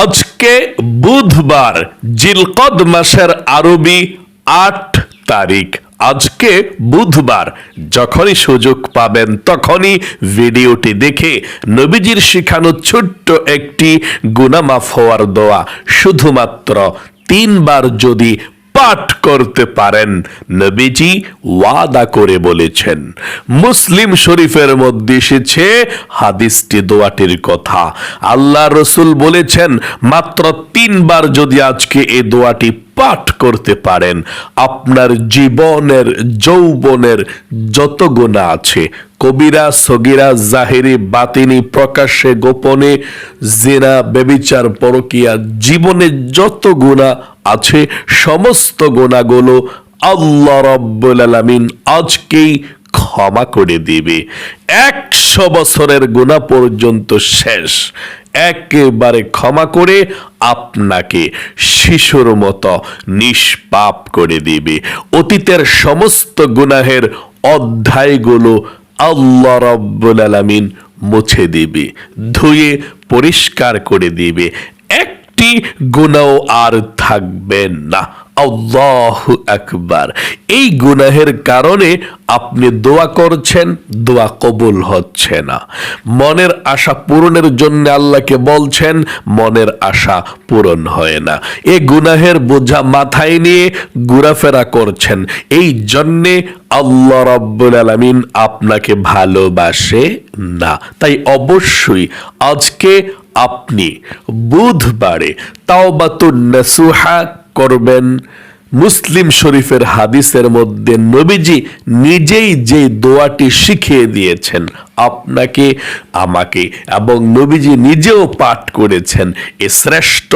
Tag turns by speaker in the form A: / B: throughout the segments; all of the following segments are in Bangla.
A: আজকে বুধবার, জিলকদ মাসের আরবি আট তারিখ। আজকে বুধবার, যখনই সুযোগ পাবেন তখনই ভিডিওটি দেখে নবীজির শিখানো ছোট্ট একটি গুনামাফ হওয়ার দোয়া। শুধুমাত্র তিনবার যদি পাঠ করতে পারেন। নবীজি ওয়াদা করে বলেছেন, মুসলিম শরীফের মধ্যে এসেছে হাদিসটি দোয়াটির কথা। আল্লাহ রসুল বলেছেন, মাত্র তিনবার যদি আজকে এই দোয়াটি পাঠ করতে পারেন, আপনার জীবনের, যৌবনের যত গুণা আছে, কবিরা, সগিরা, জাহেরি, বাতিনি, প্রকাশ্যে, গোপনে, জেনা বেবিচার পরকিয়া, জীবনে যত গুণা আছে সমস্ত গোনাগুলো আল্লাহ রব্বুল আলামিন আজকেই ক্ষমা করে দিবে। একশো বছরের গুণা পর্যন্ত শেষ। একেবারে ক্ষমা করে আপনাকে শিশুর মতো নিষ্পাপ করে দিবে। অতীতের সমস্ত গুনাহের অধ্যায়গুলো আল্লাহ রব্বুল আলামিন মুছে দিবে, ধুয়ে পরিষ্কার করে দিবে। একটি গুণাও আর থাকবে না। আল্লাহ আকবার। এই গুনাহের কারণে আপনি দোয়া করছেন, দোয়া কবুল হচ্ছে না। মনের আশা পূরণের জন্য আল্লাহকে বলছেন, মনের আশা পূরণ হয় না। এই গুনাহের বোঝা মাথায় নিয়ে ঘোরাফেরা করছেন। এই জন্যে আল্লাহ রব্বুল আলামিন আপনাকে ভালোবাসে না। তাই অবশ্যই আজকে আপনি বুধবারে তাওবাতুন নাসুহা করবেন। মুসলিম শরীফের হাদিসের মধ্যে নবীজি নিজেই যে দোয়াটি শিখিয়ে দিয়েছেন, আপনাকে, আমাকে এবং নবীজি নিজেও পাঠ করেছেন, এ শ্রেষ্ঠ,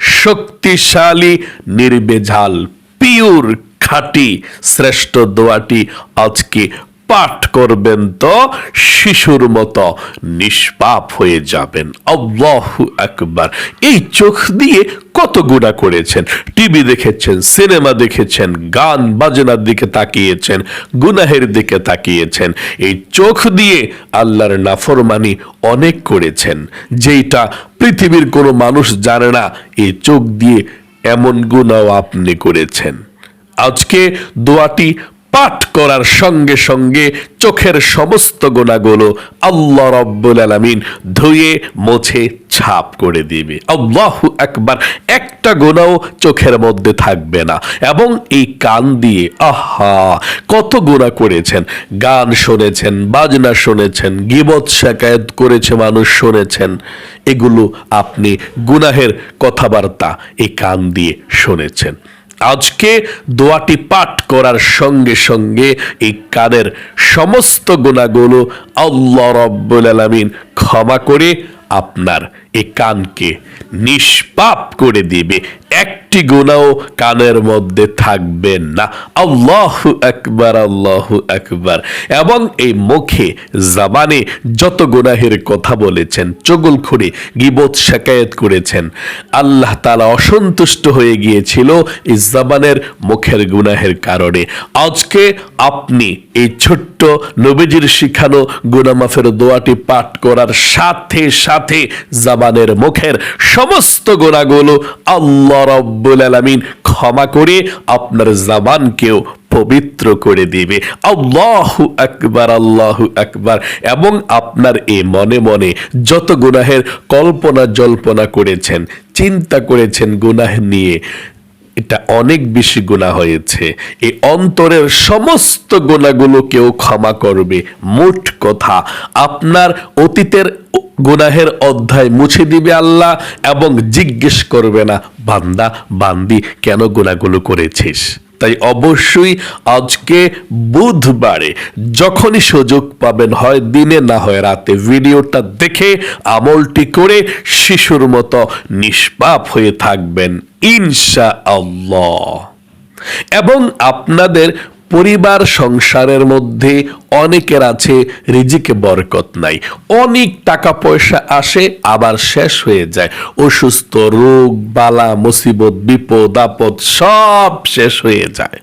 A: শক্তিশালী নির্বেঝাল পিওর খাঁটি, শ্রেষ্ঠ দোয়াটি আজকে পাঠ করবেন তো শিশুর মতো নিষ্পাপ হয়ে যাবেন। আল্লাহু আকবার। এই চোখ দিয়ে কত গুণা করেছেন। টিভি দেখেছেন, সিনেমা দেখেছেন, গান বাজনার দিকে তাকিয়েছেন, গুনাহের দিকে তাকিয়েছেন। এই চোখ দিয়ে আল্লাহর নাফরমানি অনেক করেছেন। যেটা পৃথিবীর কোনো মানুষ জানে না, এই চোখ দিয়ে এমন গুণাও আপনি করেছেন। আজকে দোয়াটি পাঠ করার সঙ্গে সঙ্গে চোখের সমস্ত গোনাগুলো আল্লাহ রব্বুল আলামিন ধুয়ে, মুছে, ছাপ করে দিবে। আল্লাহ একবার একটা গোনাও চোখের মধ্যে থাকবে না। এবং এই কান দিয়ে, আহা, কত গোনা করেছেন। গান শুনেছেন, বাজনা শুনেছেন, গিবত শেখায়ত করেছে মানুষ শুনেছেন। এগুলো আপনি গুনাহের কথাবার্তা এই কান দিয়ে শুনেছেন। আজকে দোয়াটি পাঠ করার সঙ্গে সঙ্গে এই কাদের সমস্ত গুণাগুলো আল্লাহ রব্বুল আলমিন ক্ষমা করে আপনার কানকে নিষ্পাপ করে দিবে। একটি গুণাও কানের মধ্যে থাকবে না। আল্লাহ একবার আল্লাহ একবার এবং এই মুখে জাবানে যত গুনাহের কথা বলেছেন, চগল খুঁড়ে গিবত শেকায়ত করেছেন, আল্লাহ তালা অসন্তুষ্ট হয়ে গিয়েছিল এই জাবানের মুখের গুনাহের কারণে। আজকে আপনি এই ছোট্ট নবীজির শিখানো গুনামাফের দোয়াটি পাঠ করার সাথে সাথে জাবানের মুখের সমস্ত গোনাগুলো আল্লাহ রব্বুল আলমিন ক্ষমা করে আপনার জাবানকেও পবিত্র করে দিবে। আল্লাহু একবার আল্লাহু একবার এবং আপনার এ মনে মনে যত গুনাহের কল্পনা জল্পনা করেছেন, চিন্তা করেছেন গুনাহ নিয়ে এটা অনেক বেশি গোনা হয়েছে। এই অন্তরের সমস্ত গুণাগুলো কেউ ক্ষমা করবে। মোট কথা, আপনার অতীতের গুনাহের অধ্যায় মুছে দিবে আল্লাহ এবং জিজ্ঞেস করবে না, বান্দা, বান্দি, কেন গুণাগুলো করেছিস? তাই অবশ্যই আজকে বুধবারে যখনই সুযোগ পাবেন হয় দিনে না হয় রাতে ভিডিওটা দেখে আমলটি করে শিশুর মতো নিষ্পাপ হয়ে থাকবেন ইনশা আল্লাহ এবং আপনাদের পরিবার সংসারের মধ্যে অনেকের আছে রিজিকে বরকত নাই। অনেক টাকা পয়সা আসে, আবার শেষ হয়ে যায়। অসুস্থ, রোগ, বালা, মুসিবত, বিপদ, আপদ, সব শেষ হয়ে যায়।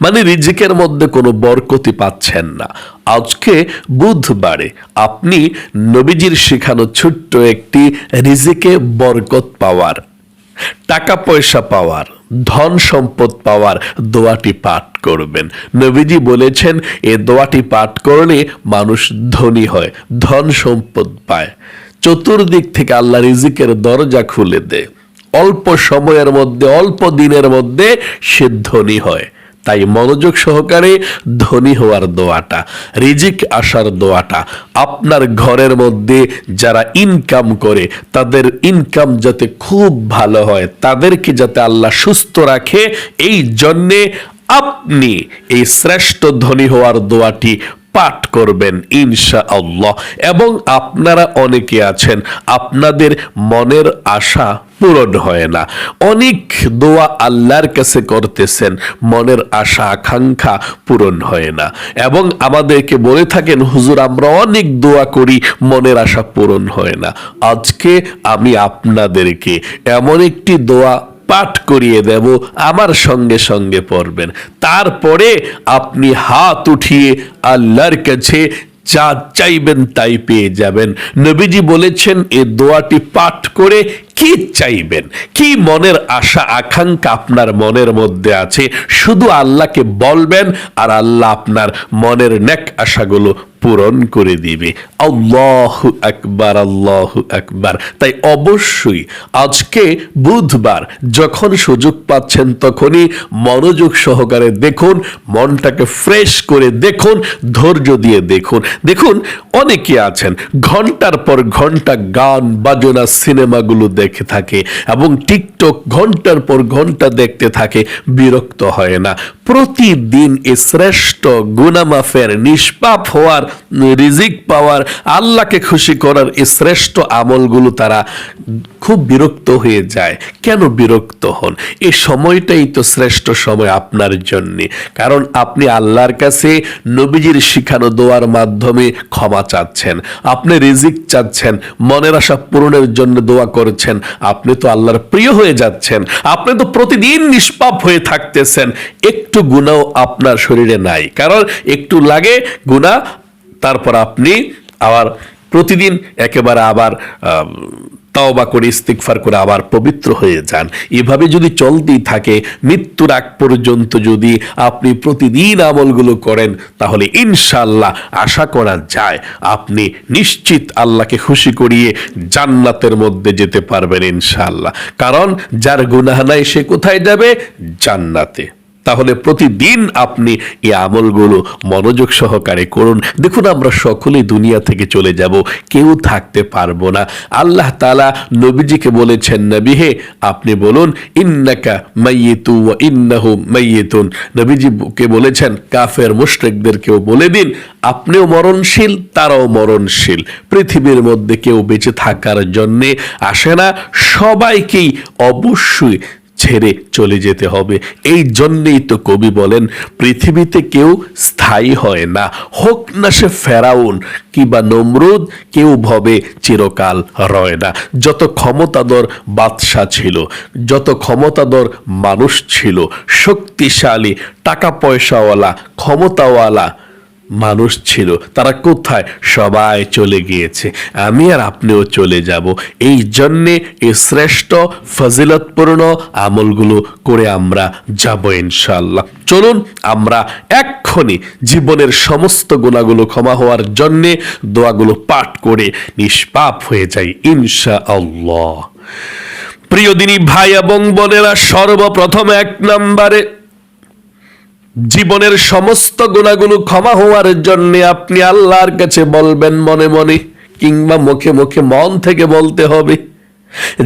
A: মানে রিজিকের মধ্যে কোনো বরকতি পাচ্ছেন না। আজকে বুধবারে আপনি নবীজির শেখানো ছোট্ট একটি রিজিকে বরকত পাওয়ার টাকা পয়সা পাওয়ার ধন সম্পদ পাওয়ার দোয়াটি পাঠ করবেন। নবীজি বলেছেন, এ দোয়াটি পাঠ করলে মানুষ ধনী হয় ধন সম্পদ পায়। চতুর্দিক থেকে আল্লাহ রিজিকের দরজা খুলে দেয়। অল্প সময়ের মধ্যে, অল্প দিনের মধ্যে সে ধনী হয়। তাই মনোযোগ সহকারে ধনী হওয়ার দোয়াটা, রিজিক আসার দোয়াটা, আপনার ঘরের মধ্যে যারা ইনকাম করে, তাদের ইনকাম যাতে খুব ভালো হয়, তাদেরকে যাতে আল্লাহ সুস্থ রাখে, এই জন্যে আপনি এই শ্রেষ্ঠ ধনী হওয়ার দোয়াটি পাঠ করবেন ইনশা আল্লাহ এবং আপনারা অনেকে আছেন, আপনাদের মনের আশা পূরণ হয় না। অনেক দোয়া আল্লাহর কাছে করতেছেন, মনের আশা, আকাঙ্ক্ষা পূরণ হয় না। এবং আমাদেরকে বলে থাকেন, হুজুর, আমরা অনেক দোয়া করি, মনের আশা পূরণ হয় না। আজকে আমি আপনাদেরকে এমন একটি দোয়া পাঠ করিয়ে দেব, আমার সঙ্গে সঙ্গে পড়বেন। তারপরে আপনি হাত উঠিয়ে আল্লাহর কাছে যা চাইবেন তাই পেয়ে যাবেন। নবীজি বলেছেন, এ দোয়াটি পাঠ করে কি চাইবেন? কি মনের আশা, আকাঙ্ক্ষা আপনার মনের মধ্যে আছে? শুধু আল্লাহকে বলবেন আর আল্লাহ আপনার মনের নেক আশাগুলো পূরণ করে দিবে। আল্লাহ আকবার আল্লাহ আকবার। তাই অবশ্যই আজকে বুধবার যখন সুযোগ পাচ্ছেন তখনই মনোযোগ সহকারে দেখুন, মনটাকে ফ্রেশ করে দেখুন, ধৈর্য দিয়ে দেখুন। দেখুন, অনেকে আছেন, ঘণ্টার পর ঘণ্টা গান, বাজনা, সিনেমাগুলো দেখে থাকে এবং টিকটক ঘণ্টার পর ঘণ্টা দেখতে থাকে, বিরক্ত হয় না। প্রতিদিন এ শ্রেষ্ঠ গুনামাফের নিষ্পাপ হওয়ার, রিজিক পাওয়ার, আল্লাহকে খুশি করার এই শ্রেষ্ঠ আমলগুলো তারা খুব বিরক্ত হয়ে যায়। কেন বিরক্ত হন? এই সময়টাই তো শ্রেষ্ঠ সময় আপনার জন্যে। কারণ আপনি আল্লাহর কাছে নবীজির শিখানো দোয়ার মাধ্যমে ক্ষমা চাচ্ছেন। আপনি রিজিক চাচ্ছেন, মনের আশা পূরণের জন্য দোয়া করছেন। আপনি তো আল্লাহর প্রিয় হয়ে যাচ্ছেন, আপনি তো প্রতিদিন নিষ্পাপ হয়ে থাকতেছেন, একটু গুণাও আপনার শরীরে নাই। কারণ একটু লাগে গুণা, তারপর আপনি আবার প্রতিদিন একেবারে আবার তাওবা করে ইস্তিকফার করে আবার পবিত্র হয়ে যান। এভাবে যদি চলতেই থাকে, মৃত্যুর আগ পর্যন্ত যদি আপনি প্রতিদিন আমলগুলো করেন, তাহলে ইনশাল্লাহ আশা করা যায়, আপনি নিশ্চিত আল্লাহকে খুশি করিয়ে জান্নাতের মধ্যে যেতে পারবেন ইনশাল্লাহ কারণ, যার গুনাহ নাই সে কোথায় যাবে? জান্নাতে। তাহলে প্রতিদিন আপনি এই আমলগুলো মনোযোগ সহকারে করুন। দেখুন, আমরা সকলেই দুনিয়া থেকে চলে যাব, কেউ থাকতে পারব না। আল্লাহ তালা নবীজিকে বলেছেন, নবী হে, আপনি বলুন, ইন্নাকা মাইয়েতু ইন্নাহু মাইয়েতুন। নবীজিকে বলেছেন, কাফের মুশরিকদেরকেও বলে দিন, আপনিও মরণশীল, তারাও মরণশীল। পৃথিবীর মধ্যে কেউ বেঁচে থাকার জন্যে আসে না, সবাইকেই অবশ্যই ছেড়ে চলে যেতে হবে। এই জন্যেই তো কবি বলেন, পৃথিবীতে কেউ স্থায়ী হয় না। হোক না সে ফেরাউন কিংবা নমরুদ, কেউ ভবে চিরকাল রয় না। যত ক্ষমতাধর বাদশা ছিল, যত ক্ষমতাধর মানুষ ছিল, শক্তিশালী টাকা পয়সাওয়ালা, ক্ষমতাওয়ালা মানুষ ছিল। তারা কোথায়? সবাই চলে গিয়েছে। আমি আর আপনিও চলে যাব। এই জন্যে এই শ্রেষ্ঠ ফজিলতপূর্ণ আমলগুলো করে আমরা যাব ইনশাল্লাহ চলুন, আমরা এক্ষুনি জীবনের সমস্ত গুণাগুলো ক্ষমা হওয়ার জন্যে দোয়াগুলো পাঠ করে নিষ্পাপ হয়ে যাই ইনশা আল্লাহ প্রিয় দিনী ভাই এবং বোনেরা, সর্বপ্রথম এক নম্বরে জীবনের সমস্ত গুণাগুলো ক্ষমা হওয়ার জন্য আপনি আল্লাহর কাছে বলবেন মনে মনে, কিংবা মুখে মুখে মন থেকে বলতে হবে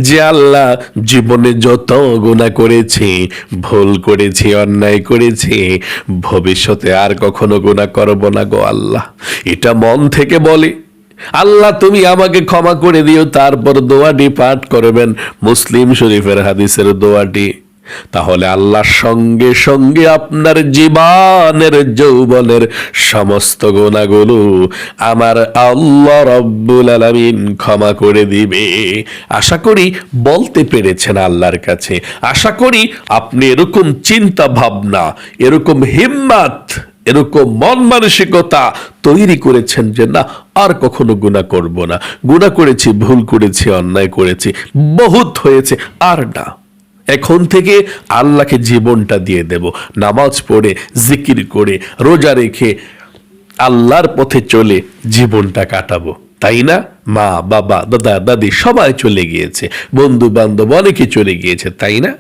A: যে, আল্লাহ জীবনে যত গুণা করেছি, ভুল করেছি, অন্যায় করেছি, ভবিষ্যতে আর কখনো গুণা করব না গো আল্লাহ। এটা মন থেকে বলে। আল্লাহ, তুমি আমাকে ক্ষমা করে দিও, তারপর দোয়াটি পাঠ করবেন মুসলিম শরীফের হাদিসের দোয়াটি। তাহলে আল্লাহর সঙ্গে সঙ্গে আপনার জীবনের, যৌবনের সমস্ত গুণাগুলো আমার আল্লাহ রব্বুল আলামিন ক্ষমা করে দিবে। আশা করি বলতে পেরেছেন আল্লাহর কাছে। আশা করি আপনি এরকম চিন্তা ভাবনা, এরকম হিম্মাত, এরকম মন মানসিকতা তৈরি করেছেন যে না, আর কখনো গুণা করব না। গুণা করেছি, ভুল করেছি, অন্যায় করেছি, বহুত হয়েছে, আর না। এখন থেকে আল্লাহকে জীবনটা দিয়ে দেব। নামাজ পড়ে, জিকির করে, রোজা রেখে আল্লাহর পথে চলে জীবনটা কাটাবো। তাই না? মা, বাবা, দাদা, দাদি সবাই চলে গিয়েছে। বন্ধু বান্ধব অনেকে চলে গিয়েছে, তাই না?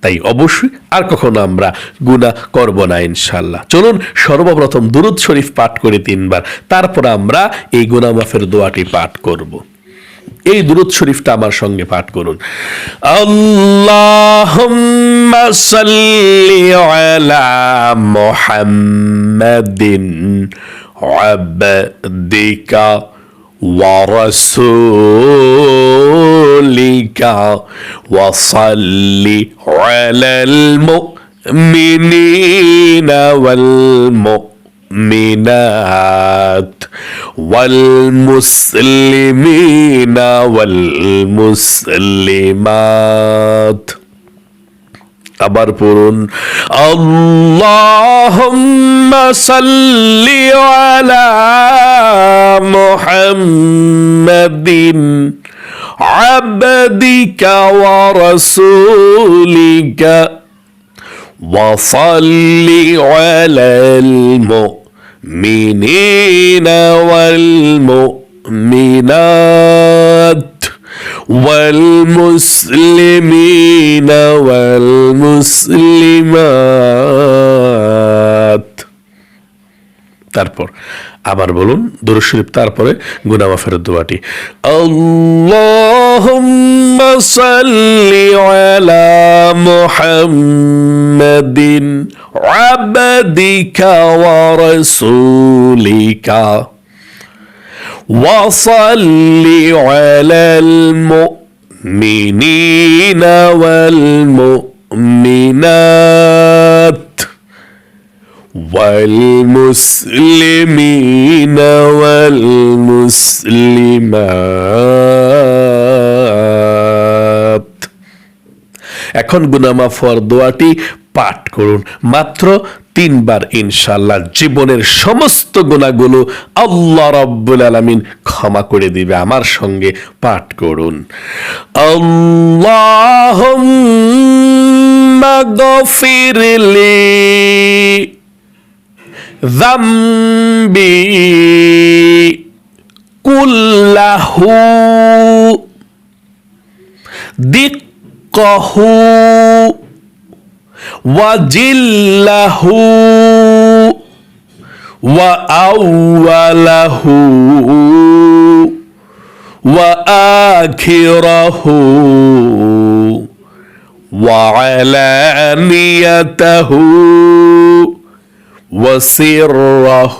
A: তাই অবশ্যই আর কখনো আমরা গুণা করব না ইনশাল্লাহ চলুন সর্বপ্রথম দুরুদ শরীফ পাঠ করে তিনবার। তারপর আমরা এই গুণা মাফের দোয়াটি পাঠ করব। এই দুরুদ শরীফটা আমার সঙ্গে পাঠ করুন আল্লাহুম্মা সাল্লি আলা মুহাম্মাদিন আবদিকা ورسولك وصل على المؤمنين والمؤمنات والمسلمين والمسلمات আবার পড়ুন আল্লাহুম্মা সাল্লি আলা মুহাম্মাদিন عبدك ورسولك وصل على المؤمنين والمؤمنات والمسلمين والمسلمات তারপর আবার বলুন দুরুদ শরীফ তারপরে গুনামা ফেরত দোয়াটি আল্লাহুম্মা সাল্লি আলা মুহাম্মাদিন আবদিকা ওয়া রাসূলিকা وصل على المؤمنين والمؤمنات والمسلمين والمسلمات এখন গুনামাফ হওয়ার দোয়াটি পাঠ করুন মাত্র তিনবার ইনশাল্লাহ জীবনের সমস্ত গুণাগুলো আল্লাহ রব্বুল আলমিন ক্ষমা করে দিবে আমার সঙ্গে পাঠ করুন আল্লাহ গফিরলি ذنبي كله دقه وجله وأوله وآخره وعلانيته وسره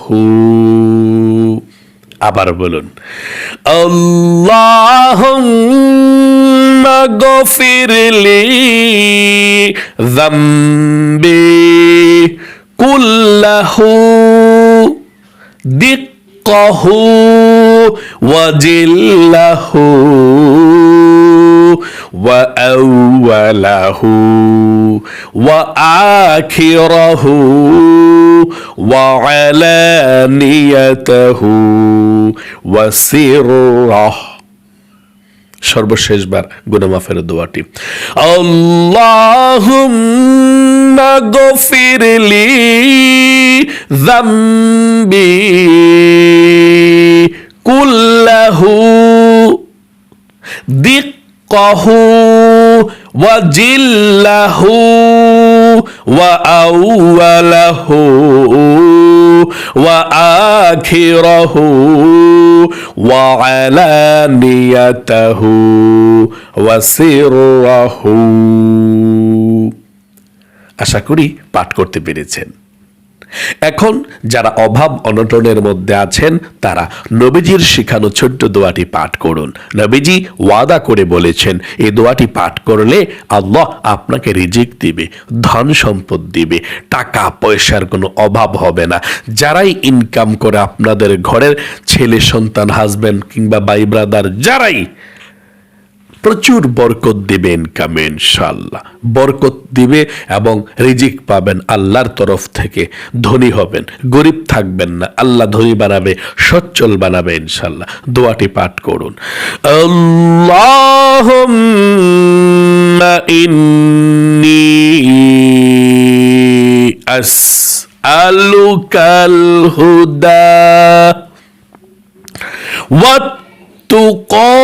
A: আবার বলুন আল্লাহুম্মা গফিরলি যামবি কুল্লাহু দিক্কাহু ওয়াজিল্লাহু وأوله وآخره وعلانيته وسره সর্বশেষবার গুনামাফের দোয়াটি আল্লাহুম্মা গফিরলি যামবি কুল্লাহু কহু ওয়া জিল্লাহু ওয়া আউয়ালাহু ওয়া আখিরাহু ওয়া আশা করি পাঠ করতে পেরেছেন। এখন যারা অভাব অনটনের মধ্যে আছেন, তারা নবীজির শিখানো ছোট্ট দোয়াটি পাঠ করুন। নবীজি ওয়াদা করে বলেছেন এই দোয়াটি পাঠ করলে আল্লাহ আপনাকে রিজিক দিবে, ধন সম্পদ দিবে, টাকা পয়সার কোনো অভাব হবে না। যারাই ইনকাম করে আপনাদের ঘরের ছেলে, সন্তান হাজবেন্ড কিংবা বাই ব্রাদার যারাই প্রচুর বরকত দিবে ইনকামে ইনশাল্লাহ বরকত দিবে এবং রিজিক পাবেন আল্লাহর তরফ থেকে ধনী হবেন গরিব থাকবেন না আল্লাহ ধনী বানাবে সচ্ছল বানাবে ইনশাল্লাহ দোয়াটি পাঠ করুন আল্লাহুম্মা ইন্নী আসআলুকাল হুদা والتقى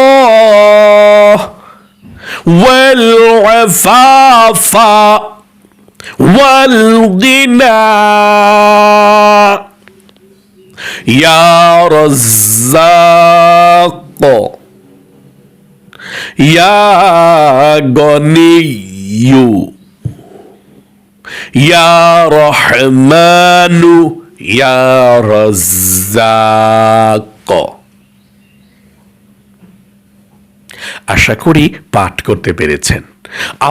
A: والعفاف والغنى. يا رزاق يا غني يا رحمن يا رزاق. আশা করি পাঠ করতে পেরেছেন।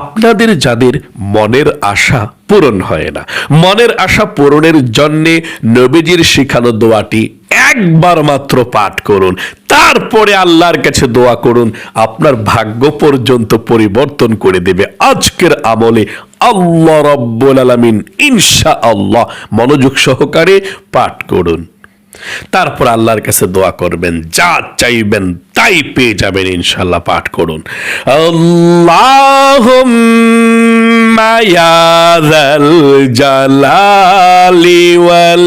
A: আপনাদের যাদের মনের আশা পূরণ হয় না, মনের আশা পূরণের জন্যে নবীজির শিখানো দোয়াটি একবার মাত্র পাঠ করুন, তারপরে আল্লাহর কাছে দোয়া করুন, আপনার ভাগ্য পর্যন্ত পরিবর্তন করে দেবে। আজকের আমলে আল্লাহ রব্বুল আলামিন ইনশা আল্লাহ মনোযোগ সহকারে পাঠ করুন। তারপর আল্লাহর কাছে দোয়া করবেন, যা চাইবেন তাই পেয়ে যাবেন ইনশাল্লাহ পাঠ করুন। মায়াদাল জালালি ওয়াল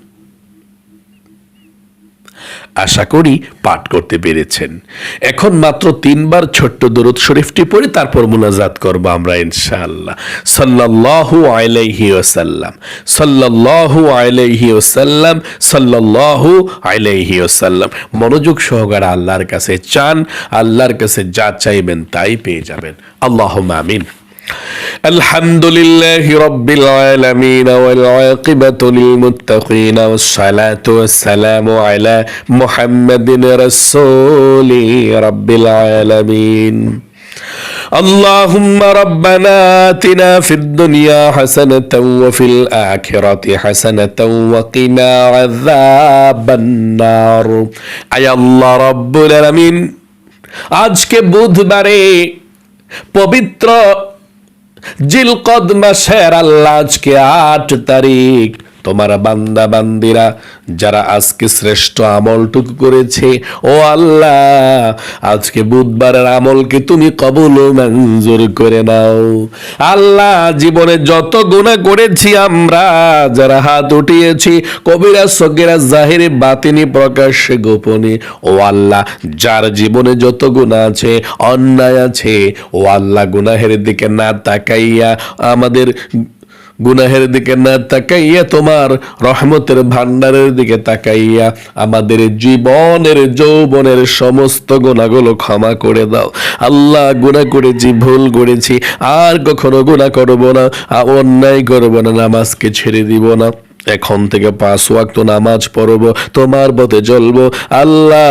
A: আশা করি পাঠ করতে পেরেছেন। এখন মাত্র তিনবার ছোট্ট দরুদ শরীফটি পড়ে তারপর মুনাজাত করব আমরা ইনশাআল্লাহ। সাল্লাল্লাহু আলাইহি ওয়াসাল্লাম। সাল্লাল্লাহু আলাইহি ওয়াসাল্লাম, সাল্লাল্লাহু আলাইহি ওয়াসাল্লাম। মনোযোগ সহকারে আল্লাহর কাছে চান, আল্লাহর কাছে যা চাইবেন তাই পেয়ে যাবেন। আল্লাহ আমিন। الحمد لله رب العالمين والعاقبة للمتقين والصلاة والسلام على محمد رسول رب العالمين اللهم ربنا آتنا في الدنيا حسنة وفي الآخرة حسنة وقنا عذاب النار أي الله رب العالمين আজকে বুধবারে পবিত্র জিলকদ মাসের আল্লাহ আজকে আট তারিখ তোমার বান্দা বান্দিরা, যারা আজকে শ্রেষ্ঠ আমলটুকু করেছে, ও আল্লাহ, আজকে বুধবারের আমলকে তুমি কবল মঞ্জুর করে নাও। আল্লাহ, জীবনে যত গুণা করেছি আমরা, যারা হাত উঠিয়েছি, কবিরা সগেরা জাহিরে বাতিনি প্রকাশ্যে গোপনে, ও আল্লাহ, যার জীবনে যত গুণা আছে, অন্যায় আছে, ও আল্লাহ, গুনাহের দিকে না তাকাইয়া আমাদের গুনাহের দিকে না তাকাইয়া তোমার রহমতের ভান্ডারের দিকে তাকাইয়া আমাদের জীবনের, যৌবনের সমস্ত গুণাগুলো ক্ষমা করে দাও। আল্লাহ গুণা করেছি, ভুল করেছি, আর কখনো গুণা করব না অন্যায় করব না, নামাজকে ছেড়ে দিব না। এখন থেকে পাঁচ ওয়াক্ত নামাজ পড়ব, তোমার পথে চলবো। আল্লাহ,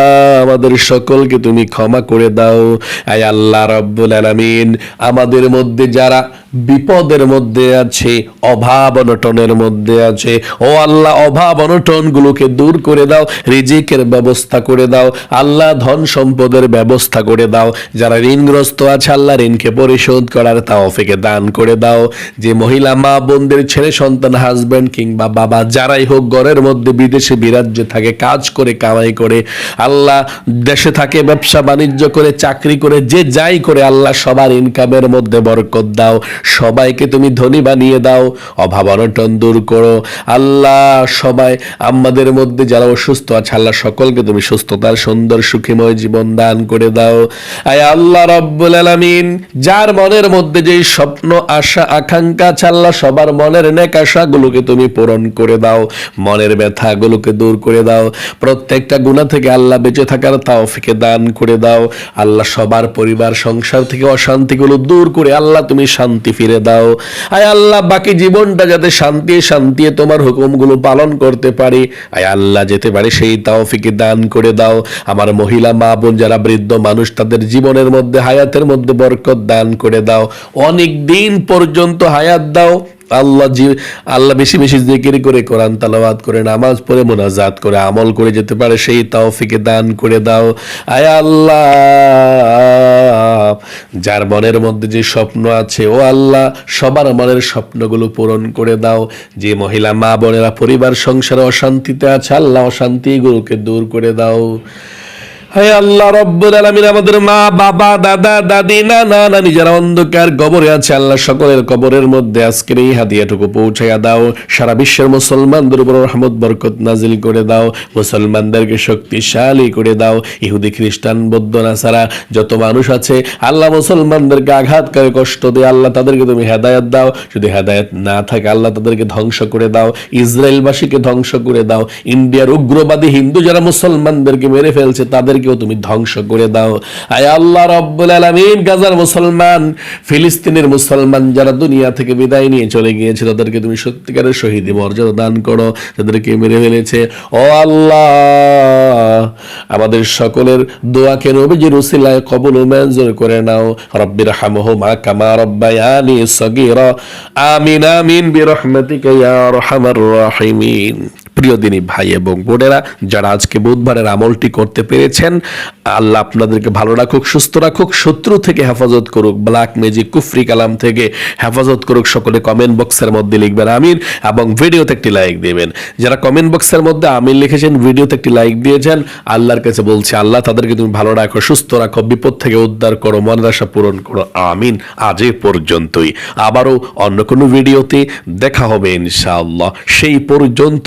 A: আমাদের সকলকে তুমি ক্ষমা করে দাও। আয় আল্লাহ রব্বুল আলামিন, আমাদের মধ্যে যারা বিপদের মধ্যে আছে, অভাব অনটনের মধ্যে আছে। ও আল্লাহ, অভাব অনটন গুলোকে দূর করে দাও, রিজিকের ব্যবস্থা করে দাও, আল্লাহ ধন সম্পদের ব্যবস্থা করে দাও। যারা ঋণগ্রস্ত আছে, আল্লাহ ঋণকে পরিশোধ করার তা তাওফিকে দান করে দাও। যে মহিলা, মা, বোনদের, ছেলে, সন্তান হাজব্যান্ড কিংবা বাবা, যারাই হোক, ঘরের মধ্যে বিদেশে বিরাজ্যে থাকে, কাজ করে, কামাই করে, আল্লাহ দেশে থাকে, ব্যবসা, বাণিজ্য করে, চাকরি করে, যে যাই করে, আল্লাহ সবার ইনকামের মধ্যে বরকত দাও। সবাইকে তুমি ধনী বানিয়ে দাও, অভাব অনটন দূর করো। আল্লাহ, সবাই আমাদের মধ্যে যারা অসুস্থ আছে, আল্লাহ সকলকে তুমি সুস্থতার, সুন্দর, সুখীময় জীবন দান করে দাও। আয় আল্লাহ রব্বুল আলামিন, যার মনের মধ্যে যেই স্বপ্ন, আশা, আকাঙ্ক্ষা আছে সবার মনের নেক তুমি পূরণ করে দাও। মনের ব্যথাগুলোকে দূর করে দাও। প্রত্যেকটা গুণা থেকে আল্লাহ বেঁচে থাকার তাওফিকে দান করে দাও। আল্লাহ সবার পরিবার, সংসার থেকে অশান্তিগুলো দূর করে আল্লাহ তুমি শান্তি ফিরে দাও। আয় আল্লাহ, বাকি জীবনটা যাতে শান্তি শান্তি তোমার হুকুমগুলো পালন করতে পারি। আয় আল্লাহ, যেতে পারে সেই তাওফিকে দান করে দাও। আমার মহিলা, মা বোন যারা বৃদ্ধ মানুষ, তাদের জীবনের মধ্যে, হায়াতের মধ্যে বরকত দান করে দাও। অনেক দিন পর্যন্ত হায়াত দাও। আল্লাহ জি, আল্লাহ বেশি বেশি জিকির করে কোরআন তালাবাদ করে, নামাজ পড়ে, মোনাজাত করে, আমল করে যেতে পারে, সেই তাওফিকে দান করে দাও। আয় আল্লাহ, যার মনের মধ্যে যে স্বপ্ন আছে, ও আল্লাহ, সবার মনের স্বপ্নগুলো পূরণ করে দাও। যে মহিলা মা বোনেরা পরিবার, সংসারে অশান্তিতে আছে, আল্লাহ অশান্তিগুলোকে দূর করে দাও। হায় আল্লাহ রব্বুল আলামিন, আমাদের মা, বাবা, দাদা, দাদি, নানি যারা অন্ধকার কবরে আছে, আল্লাহ সকলের কবরের মধ্যে আজকের এই হাদিয়াটুকু পৌঁছাইয়া দাও। সারা বিশ্বের মুসলমানদের উপর রহমত, বরকত নাজিল করে দাও। মুসলমানদেরকে শক্তিশালী করে দাও। ইহুদি, খ্রিস্টান, বৌদ্ধ, নাসারা, যত মানুষ আছে, আল্লাহ মুসলমানদেরকে আঘাত করে কষ্ট দিয়ে আল্লাহ তাদেরকে তুমি হেদায়ত দাও। যদি হেদায়ত না থাকে, আল্লাহ তাদেরকে ধ্বংস করে দাও। ইসরায়েলবাসীকে ধ্বংস করে দাও। ইন্ডিয়ার উগ্রবাদী হিন্দু যারা মুসলমানদেরকে মেরে ফেলছে তাদেরকেও তুমি ধ্বংস করে দাও। আয় আল্লাহ রব্বুল আলামিন, গাজার মুসলমান, ফিলিস্তিনের মুসলমান যারা দুনিয়া থেকে বিদায় নিয়ে চলে গিয়েছে, তাদেরকে তুমি সত্যিকারের শহীদি মর্যাদা দান করো, তাদেরকে মেরে ফেলেছে। ও আল্লাহ, আমাদের সকলের দোয়াকে নবীজির উসিলায় কবুল মঞ্জুর করে নাও। রব্বির হামহুমা কামা রব্বায়ানি সগীরা। আমিন আমিন, বিরহমাতিকা ইয়া আরহামার রাহিমিন। প্রিয় দিনী ভাই এবং বোনেরা, যারা আজকে বুধবারের আমলটি করতে পেরেছেন, আল্লাহ আপনাদেরকে ভালো রাখুক, সুস্থ রাখুক, শত্রু থেকে হেফাজত করুক ব্ল্যাক ম্যাজিক কুফরি কালাম থেকে হেফাজত করুক, সকলে কমেন্ট বক্সের মধ্যে লিখবেন আমিন এবং ভিডিওতে একটি লাইক দিবেন। যারা কমেন্ট বক্সের মধ্যে আমিন লিখেছেন, ভিডিওতে একটি লাইক দিয়েছেন, আল্লাহর কাছে বলছি, আল্লাহ তাদেরকে তুমি ভালো রাখো, সুস্থ রাখো, বিপদ থেকে উদ্ধার করো আশা পূরণ করো, আমিন। আজ পর্যন্তই। আবারও অন্য কোনো ভিডিওতে দেখা হবে ইনশাআল্লাহ। সেই পর্যন্ত